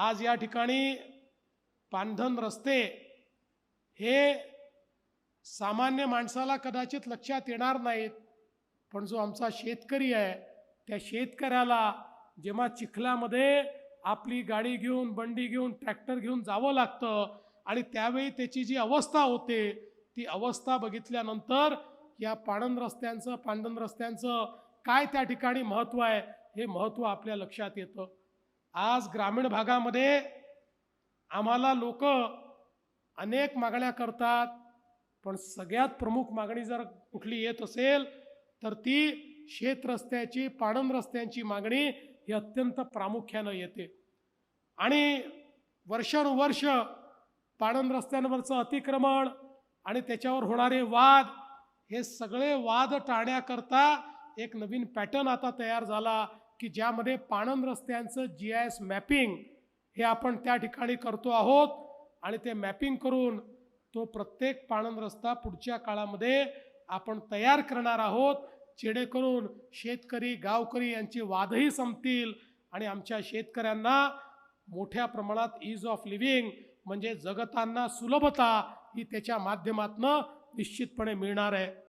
आज या ठिकाणी पानधन रस्ते हे सामान्य माणसाला कदाचित लक्षात येणार नाहीत पण जो आमचा शेतकरी आहे त्या शेतकऱ्याला जेव्हा चिखल्यामध्ये आपली गाडी घेऊन बंडी घेऊन ट्रॅक्टर घेऊन जावं लागतं आणि त्यावेळी त्याची जी अवस्था होते ती अवस्था बघितल्यानंतर या पाणंद रस्त्यांचं पांडन रस्त्यांचं काय त्या ठिकाणी महत्त्व आहे हे महत्त्व आपल्या लक्षात येतं. आज ग्रामीण भागामध्ये आम्हाला लोक अनेक मागण्या करतात पण सगळ्यात प्रमुख मागणी जर कुठली येत असेल तर ती शेत रस्त्याची पाणंद रस्त्यांची मागणी ही अत्यंत प्रामुख्यानं येते. आणि वर्षानुवर्ष पाणंद रस्त्यांवरचं अतिक्रमण आणि त्याच्यावर होणारे वाद हे सगळे वाद टाळण्याकरता एक नवीन पॅटर्न आता तयार झाला. की ज्यामध्ये पाणंद रस्त्यांचं जी आय एस मॅपिंग हे आपण त्या ठिकाणी करतो आहोत. आणि ते मॅपिंग करून तो प्रत्येक पाणंद रस्ता पुढच्या काळामध्ये आपण तयार करणार आहोत. जेणेकरून शेतकरी गावकरी यांचे वादही संपतील आणि आमच्या शेतकऱ्यांना मोठ्या प्रमाणात ईज ऑफ लिव्हिंग म्हणजे जगतांना सुलभता ही त्याच्या माध्यमातनं निश्चितपणे मिळणार आहे.